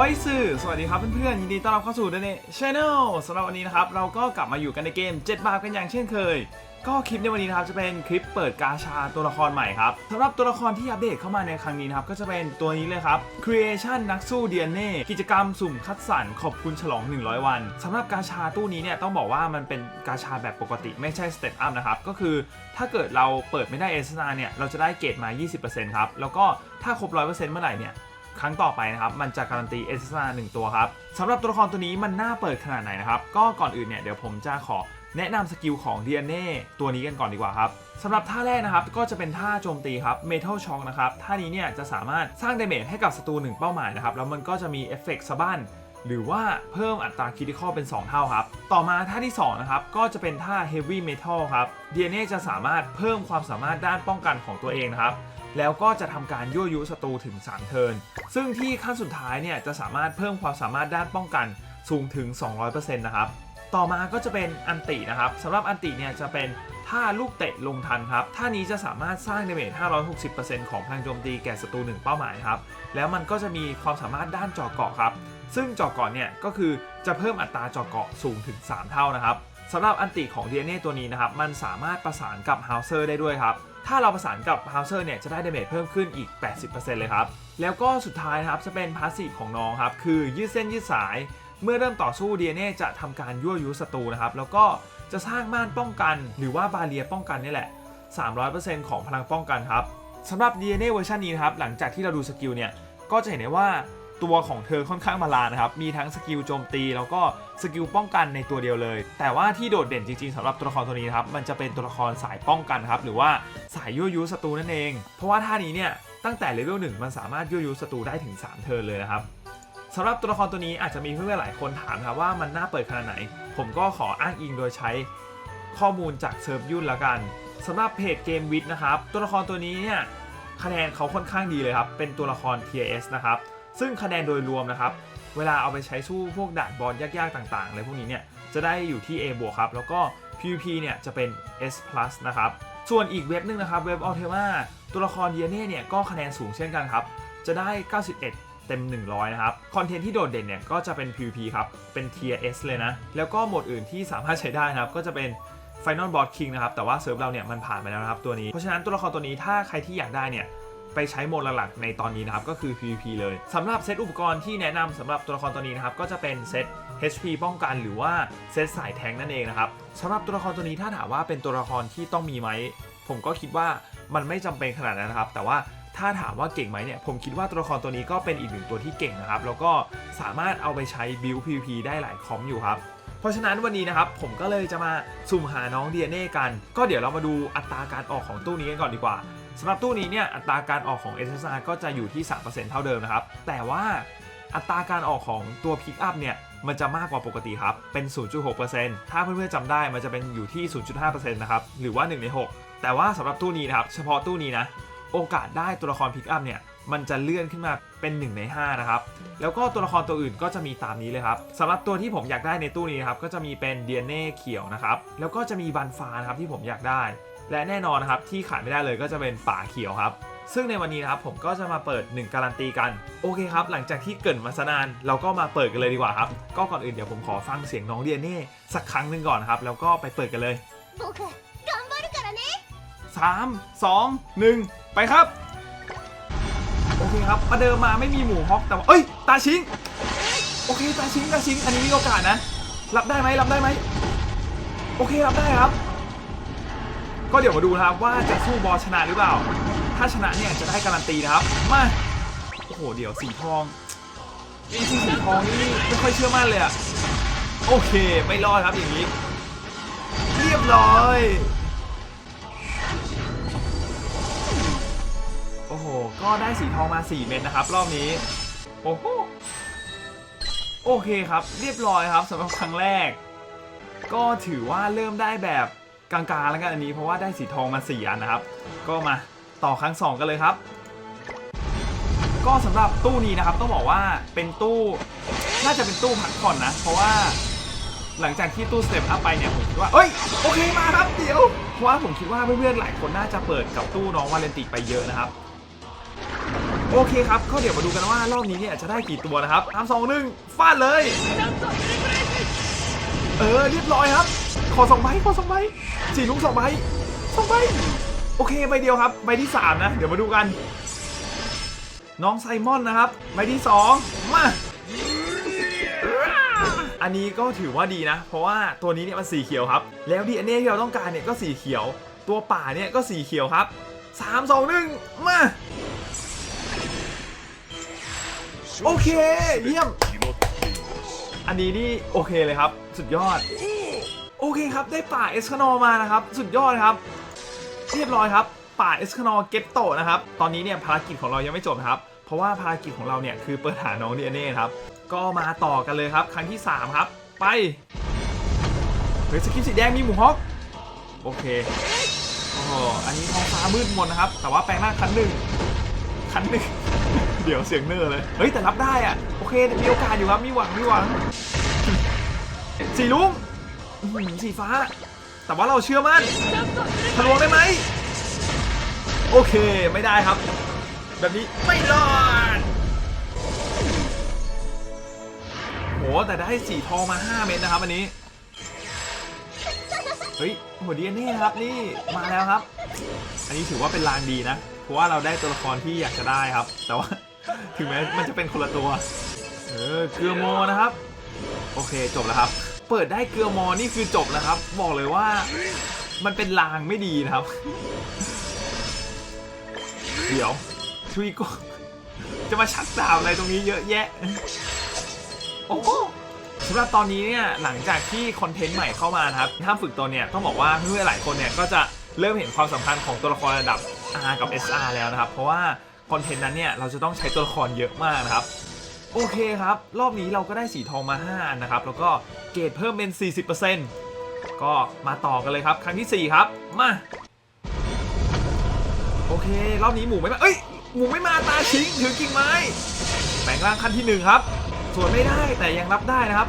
อ้ยสื่อ สวัสดีครับเพื่อนๆ ยินดีต้อนรับเข้าสู่เดนเน่ชาแนลสำหรับวันนี้นะครับ เราก็กลับมาอยู่กันในเกม 7 บาทกันอย่างเช่นเคย ก็คลิปในวันนี้นะครับจะเป็นคลิปเปิดกาชาตัวละครใหม่ครับสำหรับตัวละครที่อัปเดตเข้ามาในครั้งนี้นะครับ ก็จะเป็นตัวนี้เลยครับ Creation นักสู้ DNA กิจกรรมสุ่มคัดสรรขอบคุณฉลอง 100 วันสำหรับกาชาตู้นี้เนี่ยต้องบอกว่ามันเป็นกาชาแบบปกติไม่ใช่สเต p อัพนะครับก็คือถ้าเกิดเราเปิดไม่ได้เอสนาเนี่ยเราจะได้เกรดมา 20%ครับแล้วก็ถ้าครบ 100%เมื่อไหร่เนี่ย ครั้งต่อไปนะครับ มันจะการันตีเอสซาหนึ่งตัวครับสำหรับตัวละครตัวนี้มันน่าเปิดขนาดไหนนะครับ ก็ก่อนอื่นเนี่ยเดี๋ยวผมจะขอแนะนำสกิลของ DNA ตัวนี้กันก่อนดีกว่าครับสำหรับท่าแรกนะครับก็จะเป็นท่าโจมตีครับ Metal Shock นะครับท่านี้เนี่ยจะสามารถสร้างเดเมจให้กับศัตรูหนึ่งเป้าหมายนะครับแล้วมันก็จะมีเอฟเฟกต์สะบั้นหรือว่าเพิ่มอัตราคิติคอลเป็น 2 เท่าครับ ต่อมาท่าที่ 2 นะครับ ก็จะเป็นท่า Heavy Metal ครับ DNA จะสามารถเพิ่มความสามารถด้านป้องกันของตัวเองนะครับ แล้วก็จะทำการยั่วยุศัตรูถึง 3 เทิร์น ซึ่งที่ขั้นสุดท้ายเนี่ยจะสามารถเพิ่มความสามารถด้านป้องกันสูงถึง 200%นะครับ ต่อมาก็จะเป็นอันตินะครับสำหรับอันติเนี่ยจะเป็นท่าลูกเตะลงทันครับ ท่านี้จะสามารถสร้างเดาเมจ 560%ของพลังโจมตีแก่ศัตรูหนึ่งเป้าหมายครับ แล้วมันก็จะมีความสามารถด้านจาะเกาะครับ ซึ่งจาะเกาะเนี่ยก็คือจะเพิ่มอัตราจาะเกาะสูงถึง 3 เท่านะครับ สำหรับอันติของ DNA ตัวนี้นะครับ มันสามารถประสานกับเฮาเซอร์ได้ด้วยครับ ถ้าเราประสานกับเฮาเซอร์เนี่ยจะได้ดเมจเพิ่มขึ้นอีก 80%เลยครับ แล้วก็สุดท้ายนะครับจะเป็นพาสซีฟของน้องครับ คือยืดเส้นยืดสาย เมื่อเริ่มต่อสู้ DNA จะทำการยั่วยุศัตรูนะครับ แล้วก็จะสร้างม่านป้องกัน หรือว่าบาเรียป้องกันนี่แหละ 300%ของพลังป้องกันครับสำหรับ DNA เวอร์ชันนี้นะครับหลังจากที่เราดูสกิลเนี่ยก็จะเห็นได้ว่า ตัวของเธอค่อนข้างมาลานะครับ มีทั้งสกิลโจมตี แล้วก็สกิลป้องกันในตัวเดียวเลย แต่ว่าที่โดดเด่นจริงๆสำหรับตัวละครตัวนี้ครับ มันจะเป็นตัวละครสายป้องกันครับ หรือว่าสายยั่วยุศัตรูนั่นเอง เพราะว่าท่านี้เนี่ยตั้งแต่เลเวลหนึ่งมันสามารถยั่วยุศัตรูได้ถึง 3 เทิร์นเลยนะครับสำหรับตัวละครตัวนี้อาจจะมีเพื่อนๆหลายคนถามครับว่ามันน่าเปิดขนาดไหน ผมก็ขออ้างอิงโดยใช้ข้อมูลจากเซิร์ฟยุ่นละกันสำหรับเพจเกมวิทนะครับตัวละครตัวนี้เนี่ยคะแนนเขาค่อนข้างดีเลยครับ เป็นตัวละคร TS นะครับ ซึ่งคะแนนโดยรวมนะครับ เวลาเอาไปใช้สู้พวกด่านบอลยากๆต่างๆอะไรพวกนี้เนี่ยจะได้อยู่ที่ A บวกครับแล้วก็ PVP เนี่ยจะเป็น S+ นะครับส่วนอีกเว็บหนึงนะครับเว็บ Ultima ตัวละครเดียเน่เนี่ยก็คะแนนสูงเช่นกันครับ จะได้ 91 เต็ม 100 นะครับ คอนเทนต์ที่โดดเด่นเนี่ยก็จะเป็น PVP ครับ เป็น Tier S เลยนะ แล้วก็โหมดอื่นที่สามารถใช้ได้นะครับ ก็จะเป็น Final Boss King นะครับ แต่ว่าเซิร์ฟเราเนี่ยมันผ่านไปแล้วนะครับตัวนี้ เพราะฉะนั้นตัวละครตัวนี้ถ้าใครที่อยากได้เนี่ย ไปใช้โหมดหลักๆในตอนนี้นะครับก็คือ PVP เลยสำหรับเซตอุปกรณ์ที่แนะนำสำหรับตัวละครตัวนี้นะครับก็จะเป็นเซต HP ป้องกันหรือว่าเซตสายแทงนั่นเองนะครับสำหรับตัวละครตัวนี้ถ้าถามว่าเป็นตัวละครที่ต้องมีไหมผมก็คิดว่ามันไม่จำเป็นขนาดนั้นนะครับ แต่ว่าถ้าถามว่าเก่งไหมเนี่ยผมคิดว่าตัวละครตัวนี้ก็เป็นอีกหนึ่งตัวที่เก่งนะครับ แล้วก็สามารถเอาไปใช้บิล PVP ได้หลายคอมอยู่ครับเพราะฉะนั้นวันนี้นะครับผมก็เลยจะมาสุ่มหาน้อง DNA กัน ก็เดี๋ยวเรามาดูอัตราการออกของตู้นี้กันก่อนดีกว่า สำหรับตู้นี้เนี่ยอัตราการออกของ SSR ก็จะอยู่ที่ 3%เท่าเดิมนะครับ แต่ว่าอัตราการออกของตัว Pick Up เนี่ยมันจะมากกว่าปกติครับ เป็น 0.6%ถ้าเพื่อนๆจำได้มันจะเป็นอยู่ที่ 0.5%นะครับ หรือว่า 1 ใน 6 แต่ว่าสำหรับตู้นี้นะครับ เฉพาะตู้นี้นะ โอกาสได้ตัวละคร Pick Up เนี่ยมันจะเลื่อนขึ้นมาเป็น 1 ใน 5 นะครับ แล้วก็ตัวละครตัวอื่นก็จะมีตามนี้เลยครับสำหรับตัวที่ผมอยากได้ในตู้นี้นะครับ ก็จะมีเป็นเดียเน่เขียวนะครับ แล้วก็จะมีบันฟ้านะครับที่ผมอยากได้ และแน่นอนนะครับที่ขาดไม่ได้เลยก็จะเป็นฝาเขียวครับ ซึ่งในวันนี้นะครับผมก็จะมาเปิด 1 การันตีกัน โอเคครับ หลังจากที่เกิดมาสนาน เราก็มาเปิดกันเลยดีกว่าครับ ก็ก่อนอื่นเดี๋ยวผมขอฟังเสียงน้องเดียนี่สักครั้งหนึ่งก่อนนครับ แล้วก็ไปเปิดกันเลยโอเคกำบังกันนะเน่สามสองหนึ่งไปครับ โอเคครับประเดิมมาไม่มีหมูฮอกแต่ว่าเอ้ยตาชิงโอเคตาชิงตาชิงอันนี้มีโอกาสนะ รับได้ไหมรับได้ไหมโอเครับได้ครับ ก็เดี๋ยวมาดูนะครับว่าจะสู้บอลชนะหรือเปล่า ถ้าชนะเนี่ยจะได้การันตีนะครับ มา โอ้โห เดี๋ยวสีทองนี่สีทองนี่ไม่ค่อยเชื่อมั่นเลยอะโอเค ไม่รอดครับอย่างนี้ เรียบร้อย โอ้โห ก็ได้สีทองมา 4 เม็ดนะครับ รอบนี้ โอ้โห โอเคครับ เรียบร้อยครับสำหรับครั้งแรก ก็ถือว่าเริ่มได้แบบ กลางๆแล้วกันอันนี้เพราะว่าได้สีทองมา4อันนะครับ ก็มาต่อครั้ง 2 กันเลยครับ ก็สำหรับตู้นี้นะครับต้องบอกว่าเป็นตู้น่าจะเป็นตู้พักผ่อนนะ เพราะว่าหลังจากที่ตู้สเต็ปอัพไปเนี่ยผมคิดว่าเอ้ยโอเคมาครับเดี๋ยวเพราะว่าผมคิดว่าเพื่อนๆหลายคนน่าจะเปิดกับตู้น้องวาเลนติไปเยอะนะครับโอเคครับก็เดี๋ยวมาดูกันว่ารอบนี้เนี่ยจะได้กี่ตัวนะครับสามสองหนึ่งฟาดเลย เออเรียบร้อยครับ ขอสองใบขอสองใบสี่ลุงสองใบสองใบโอเคใบเดียวครับใบที่สามนะเดี๋ยวมาดูกัน น้องไซมอนนะครับใบที่สองมาอันนี้ก็ถือว่าดีนะ เพราะว่าตัวนี้เนี่ยมันสีเขียวครับ แล้วดีอันนี้ที่เราต้องการเนี่ยก็สีเขียว ตัวป่าเนี่ยก็สีเขียวครับสามสองหนึ่งมาโอเคเยี่ยม อันนี้นี่โอเคเลยครับ สุดยอด โอเคครับ ได้ป่าเอสคานอมานะครับ สุดยอดครับ เรียบร้อยครับ ป่าเอสคานอเก็ตโตนะครับ ตอนนี้เนี่ยภารกิจของเรายังไม่จบครับ เพราะว่าภารกิจของเราเนี่ยคือเปิดหาน้องดีเน่ครับ ก็มาต่อกันเลยครับ ครั้งที่ 3 ครับ ไปเฮ้ยสกิปสีแดงมีหมูฮอก โอเคโอ้โหอันนี้ท้องฟ้ามืดมนนะครับ แต่ว่าแปลงร่าคันหนึ่งคันหนึ่งเดี๋ยวเสียงเนอร์เลย เฮ้ยแต่รับได้อะโอเคมีโอกาสอยู่ครับ มีหวัง มีหวัง สีลุง อื้อหือสีฟ้า แต่ว่าเราเชื่อมั่นทะลวงได้ไหม โอเคไม่ได้ครับ แบบนี้ไม่รอดโหแต่ได้สีทองมา 5 เม็ดนะครับอันนี้ เฮ้ยโหดีเน่ครับนี่มาแล้วครับ อันนี้ถือว่าเป็นลางดีนะ เพราะว่าเราได้ตัวละครที่อยากจะได้ครับ แต่ว่าถึงแม้มันจะเป็นคนละตัว เออเกลือโมนะครับ โอเคจบแล้วครับ เปิดได้เกลือมอนี่คือจบแล้วครับ บอกเลยว่ามันเป็นลางไม่ดีนะครับ เดี๋ยวทุยก็จะมาชักดาวอะไรตรงนี้เยอะแยะ โอ้สำหรับตอนนี้เนี่ยหลังจากที่คอนเทนต์ใหม่เข้ามานะครับห้ามฝึกตัวเนี่ยต้องบอกว่าเพื่อนๆหลายคนเนี่ยก็จะเริ่มเห็นความสำคัญของตัวละครระดับ R กับ SR แล้วนะครับ เพราะว่าคอนเทนต์นั้นเนี่ยเราจะต้องใช้ตัวละครเยอะมากนะครับ โอเคครับ รอบนี้เราก็ได้สีทองมา5อันนะครับ แล้วก็เกรดเพิ่มเป็น 40%ก็มาต่อกันเลยครับ ครั้งที่ 4 ครับ มา โอเค รอบนี้หมูไม่มา เอ้ย หมูไม่มาตาชิงถือกิ่งไม้แปลงร่างขั้นที่ 1 ครับ ส่วนไม่ได้แต่ยังรับได้นะครับ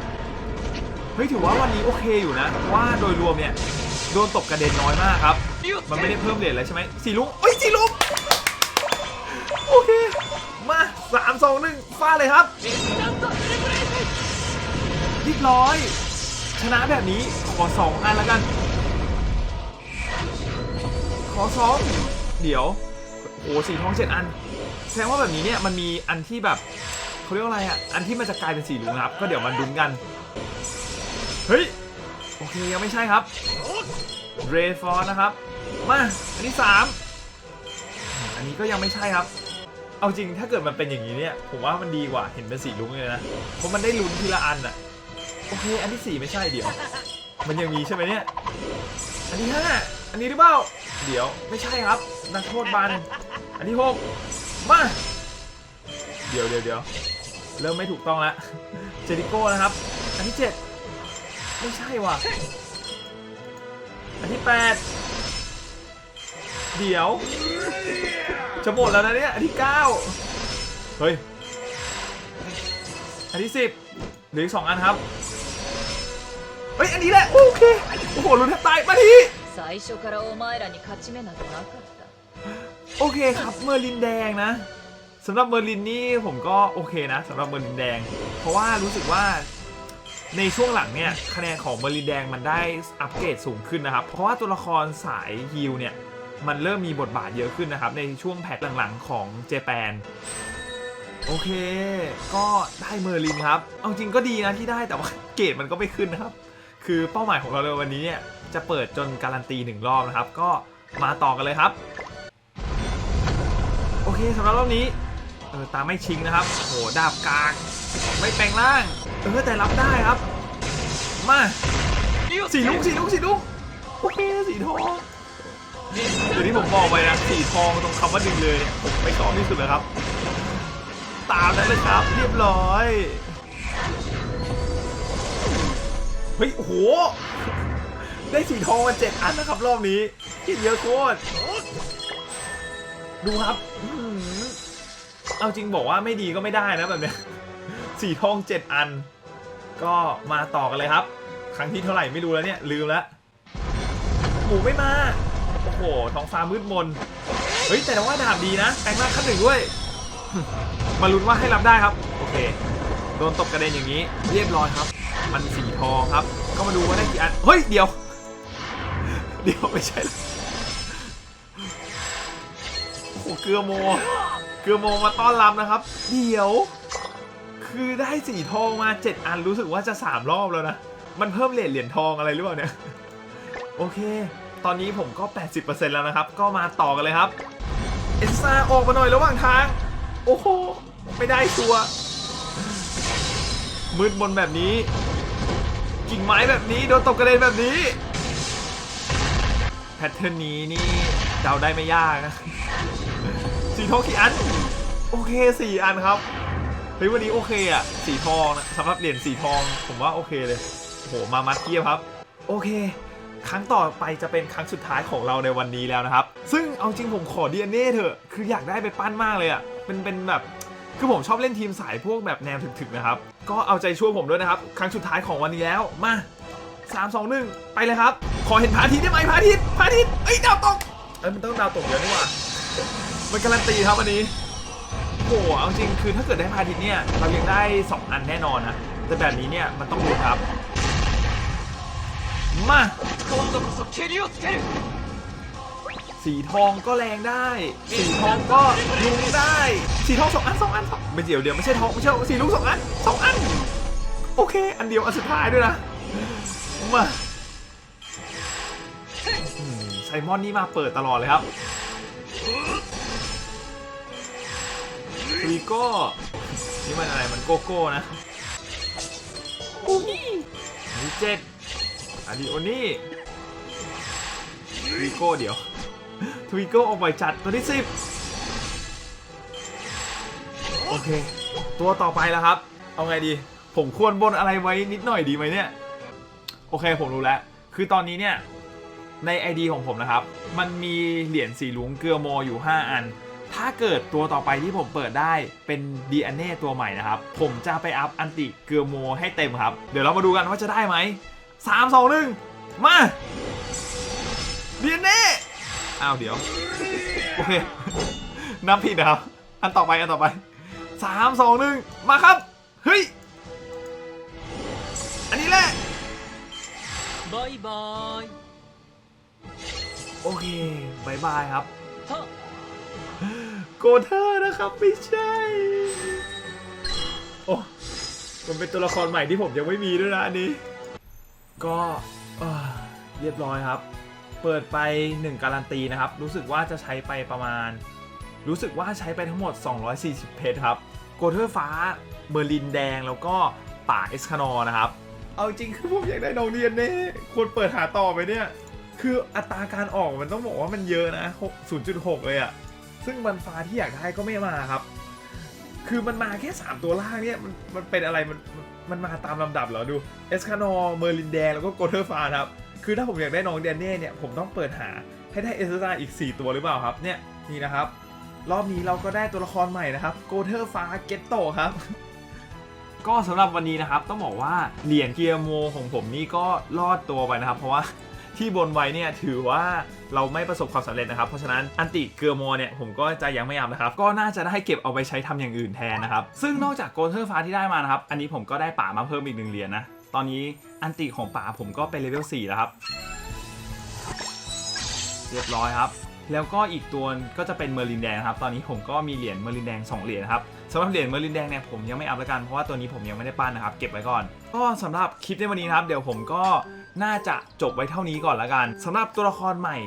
เฮ้ย ถือว่าวันนี้โอเคอยู่นะ ว่าโดยรวมเนี่ยโดนตกกระเด็นน้อยมากครับ มันไม่ได้เพิ่มเลทอะไรใช่ไหมสีลุงเอ้ยสีลุงโอเค มา สามสองหนึ่งฟาดเลยครับเรียบร้อย ชนะแบบนี้ขอสองอันแล้วกัน ขอสองเดี๋ยวโอ้สีทองเจ็ดอัน แสดงว่าแบบนี้เนี่ยมันมีอันที่แบบเขาเรียกว่าอะไรอะ อันที่มันจะกลายเป็นสีเหลืองครับ ก็เดี๋ยวมันดุนกัน เฮ้ย โอเค ยังไม่ใช่ครับเรฟอนนะครับ มา อันที่สามอันนี้ก็ยังไม่ใช่ครับ เอาจริงถ้าเกิดมันเป็นอย่างนี้เนี่ยผมว่ามันดีกว่าเห็นเป็นสีลุ้งเลยนะเพราะมันได้ลุ้นทีละอันอะโอเคอันที่สี่ไม่ใช่เดี๋ยว มันยังมีใช่ไหมเนี่ยอันที่ห้าอันนี้หรือเปล่าเดี๋ยวไม่ใช่ครับนักโทษบันอันที่หกมาเดี๋ยวเดี๋ยวเดี๋ยวเริ่มไม่ถูกต้องแล้วเจริโก้นะครับ อันที่เจ็ดไม่ใช่ว่ะอันที่แปดเดี๋ยว จะหมดแล้วนะเนี่ย อันที่เก้าเฮ้ย อันที่สิบเหลืออีกสองอันครับ เฮ้ย อันนี้แหละ โอเค โอ้โหลุ้นแทบตาย มาที 最初からお前らに勝ち目などなかった โอเคครับ เมอร์ลินแดงนะสำหรับเมอร์ลินนี่ผมก็โอเคนะสำหรับเมอร์ลินแดง เพราะว่ารู้สึกว่าในช่วงหลังเนี่ยคะแนนของเมอร์ลินแดงมันได้อัปเกรดสูงขึ้นนะครับ เพราะว่าตัวละครสายฮิลเนี่ย มันเริ่มมีบทบาทเยอะขึ้นนะครับ ในช่วงแพทหลังๆของเจแปนโอเค ก็ได้เมอร์ลินครับ เอาจริงก็ดีนะที่ได้แต่ว่าเกรดมันก็ไม่ขึ้นนะครับ คือเป้าหมายของเราในวันนี้เนี่ยจะเปิดจนการันตีหนึ่งรอบนะครับ ก็มาต่อกันเลยครับ โอเคสำหรับรอบนี้เออตาไม่ชิงนะครับโหดาบกากไม่แปลงร่างเออแต่รับได้ครับ มาสีลุกสีลุกสีลุกโอเคสีทอง เดี๋ยวที่ผมบอกไปนะสีทองตรงคำว่าดึงเลยเนี่ยผมไม่ชอบที่สุดเลยครับ ตามนั้นเลยครับเรียบร้อยเฮ้ยโหได้สีทองมาเจ็ดอันนะครับรอบนี้คิดเยอะโคตรดูครับเอาจริงบอกว่าไม่ดีก็ไม่ได้นะแบบเนี้ยสีทองเจ็ดอัน ก็มาต่อกันเลยครับ ครั้งที่เท่าไหร่ไม่รู้แล้วเนี่ยลืมแล้วหมูไม่มา โอ้โหท้องฟ้ามืดมน เฮ้ยแต่ว่าดาบดีนะแปลงร่างขั้นหนึ่งด้วย มาลุ้นว่าให้รับได้ครับ โอเค โดนตบกระเด็นอย่างนี้ เรียบร้อยครับ มันสีทองครับ ก็มาดูว่าได้กี่อัน เฮ้ยเดี๋ยว เดี๋ยวไม่ใช่ละโอ้โหเกลือโม เกลือโมมาต้อนรับนะครับ เดี๋ยว คือได้สีทองมา 7 อันรู้สึกว่าจะ 3 รอบแล้วนะ มันเพิ่มเหรียญเหรียญทองอะไรหรือเปล่าเนี่ย โอเค ตอนนี้ผมก็ 80%แล้วนะครับ ก็มาต่อกันเลยครับ เอสซาออกมาหน่อยระหว่างทาง โอ้โห ไม่ได้ชัว มืดมนแบบนี้ กิ่งไม้แบบนี้ โดนตกกระเด็นแบบนี้ แพทเทิร์นนี้นี่เดาได้ไม่ยากนะสีทองกี่อัน โอเคสี่อันครับ เฮ้ยวันนี้โอเคอะสีทองนะสำหรับเหรียญสีทอง ผมว่าโอเคเลยโอ้โหมามัดเทียบครับ โอเค ครั้งต่อไปจะเป็นครั้งสุดท้ายของเราในวันนี้แล้วนะครับ ซึ่งเอาจริงผมขอ DNA เถอะ คืออยากได้ไปปั้นมากเลยอะเป็นเป็นแบบคือผมชอบเล่นทีมสายพวกแบบแนวถึกๆนะครับ ก็เอาใจช่วยผมด้วยนะครับ ครั้งสุดท้ายของวันนี้แล้วมา 3 2 1 ไปเลยครับ ขอเห็นพระอาทิตย์ได้ไหมพระอาทิตย์พระอาทิตย์เอ้ยดาวตกเอ้ยมันต้องดาวตกเยอะนี่หว่ามันการันตีครับวันนี้โอ้โหเอาจริงคือถ้าเกิดได้พาทิตเนี่ยเรายังได้ 2 อันแน่นอนนะแต่แบบนี้เนี่ยมันต้องดูครับ มาสีทองก็แรงได้ สีทองก็ลุงได้ สีทองสองอันสองอันสองไม่เดี๋ยวเดี๋ยวไม่ใช่ทองไม่ใช่สีลุงสองอันสองอัน โอเค อันเดียวอันสุดท้ายด้วยนะ มาอืมไซมอนนี่มาเปิดตลอดเลยครับวีโก้นี่มันอะไรมันโกโก้นะโอ้นี่อันนี้เจ็ด อันนี้โอนี่ทวีโก้เดี๋ยวทวิโก้ออกไปจัดตัวที่10โอเค ตัวต่อไปแล้วครับ เอาไงดี ผมควรบนอะไรไว้นิดหน่อยดีไหมเนี่ย โอเคผมรู้แล้ว คือตอนนี้เนี่ย ใน ID ของผมนะครับ มันมีเหรียญสีลุงเกลือโมอยู่ 5 อัน ถ้าเกิดตัวต่อไปที่ผมเปิดได้เป็น DNA ตัวใหม่นะครับ ผมจะไปอัพอันติเกลือโมให้เต็มครับ เดี๋ยวเรามาดูกันว่าจะได้ไหม สามสองหนึ่งมาเดียนเน่อ้าวเดี๋ยว โอเค นับผิดนะครับ อันต่อไป อันต่อไปสามสองหนึ่งมาครับ เฮ้ย อันนี้แหละบายบาย โอเคบายบายครับ โกเธอนะครับ ไม่ใช่ โอ้มันเป็นตัวละครใหม่ที่ผมยังไม่มีด้วยนะอันนี้ ก็เรียบร้อยครับ เปิดไป 1 การันตีนะครับ รู้สึกว่าจะใช้ไปประมาณ รู้สึกว่าใช้ไปทั้งหมด 240 เพชรครับ โกเทอร์ฟ้า เบอร์ลินแดงแล้วก็ป่าเอสคานอนะครับ เอาจริงคือผมอยากได้นองเรียนเน่ควรเปิดหาต่อไปเนี่ย คืออัตราการออกมันต้องบอกว่ามันเยอะนะ 0.6 เลยอะซึ่งมันฟ้าที่อยากได้ก็ไม่มาครับ คือมันมาแค่ 3 ตัวล่างเนี่ยมันมันเป็นอะไรมันมันมาตามลำดับเหรอดูเอสคานอร์เมอร์ลินแดงแล้วก็โกเทอร์ฟ้าครับ คือถ้าผมอยากได้น้องเดนเน่เนี่ยผมต้องเปิดหาให้ได้เอสซาอีก 4 ตัวหรือเปล่าครับเนี่ยนี่นะครับ รอบนี้เราก็ได้ตัวละครใหม่นะครับโกเทอร์ฟ้าเกตโตครับก็สำหรับวันนี้นะครับต้องบอกว่าเหรียญเกียร์โมของผมนี่ก็รอดตัวไปนะครับ เพราะว่า ที่บนไว้เนี่ยถือว่าเราไม่ประสบความสำเร็จนะครับ เพราะฉะนั้นอันติเกลือโมเนี่ยผมก็จะยังไม่อัพนะครับ ก็น่าจะได้เก็บเอาไปใช้ทำอย่างอื่นแทนนะครับ ซึ่งนอกจากโกเทอร์ฟ้าที่ได้มานะครับ อันนี้ผมก็ได้ป่ามาเพิ่มอีกหนึ่งเหรียญนะตอนนี้อันติของป่าผมก็เป็นเลเวล4แล้วครับเรียบร้อยครับแล้วก็อีกตัวก็จะเป็นเมอร์ลินแดงนะครับ ตอนนี้ผมก็มีเหรียญเมอร์ลินแดง 2 เหรียญนะครับสำหรับเหรียญเมอร์ลินแดงเนี่ยผมยังไม่อัพล้วกันเพราะว่าตัวนี้ผมยังไม่ได้ปั้นนะครับ เก็บไว้ก่อน ก็สำหรับคลิปในวันนี้นะครับ เดี๋ยวผมก็ น่าจะจบไว้เท่านี้ก่อนละกันสำหรับตัวละครใหม่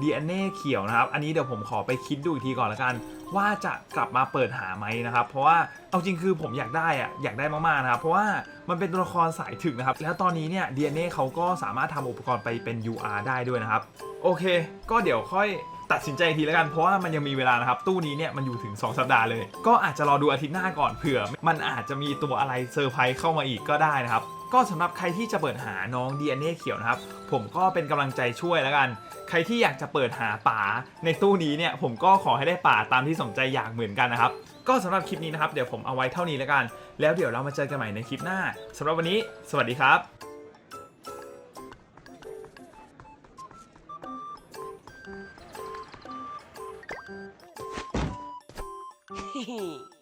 DNA เขียวนะครับ อันนี้เดี๋ยวผมขอไปคิดดูอีกทีก่อนละกัน ว่าจะกลับมาเปิดหาไหมนะครับ เพราะว่าเอาจริงคือผมอยากได้อะอยากได้มากๆนะครับ เพราะว่ามันเป็นตัวละครสายถึกนะครับ แล้วตอนนี้เนี่ย DNA เขาก็สามารถทำอุปกรณ์ไปเป็น UR ได้ด้วยนะครับ โอเค ก็เดี๋ยวค่อยตัดสินใจอีกทีแล้วกันเพราะว่ามันยังมีเวลานะครับ ตู้นี้เนี่ยมันอยู่ถึง 2 สัปดาห์เลย ก็อาจจะรอดูอาทิตย์หน้าก่อนเผื่อ มันอาจจะมีตัวอะไรเซอร์ไพรส์เข้ามาอีกก็ได้นะครับ ก็สำหรับใครที่จะเปิดหาน้อง DNA เขียวนะครับ ผมก็เป็นกำลังใจช่วยแล้วกัน ใครที่อยากจะเปิดหาป่าในตู้นี้เนี่ย ผมก็ขอให้ได้ป่าตามที่สนใจอยากเหมือนกันนะครับ ก็สำหรับคลิปนี้นะครับ เดี๋ยวผมเอาไว้เท่านี้แล้วกัน แล้วเดี๋ยวเรามาเจอกันใหม่ในคลิปหน้าสำหรับวันนี้ สวัสดีครับ嘿嘿。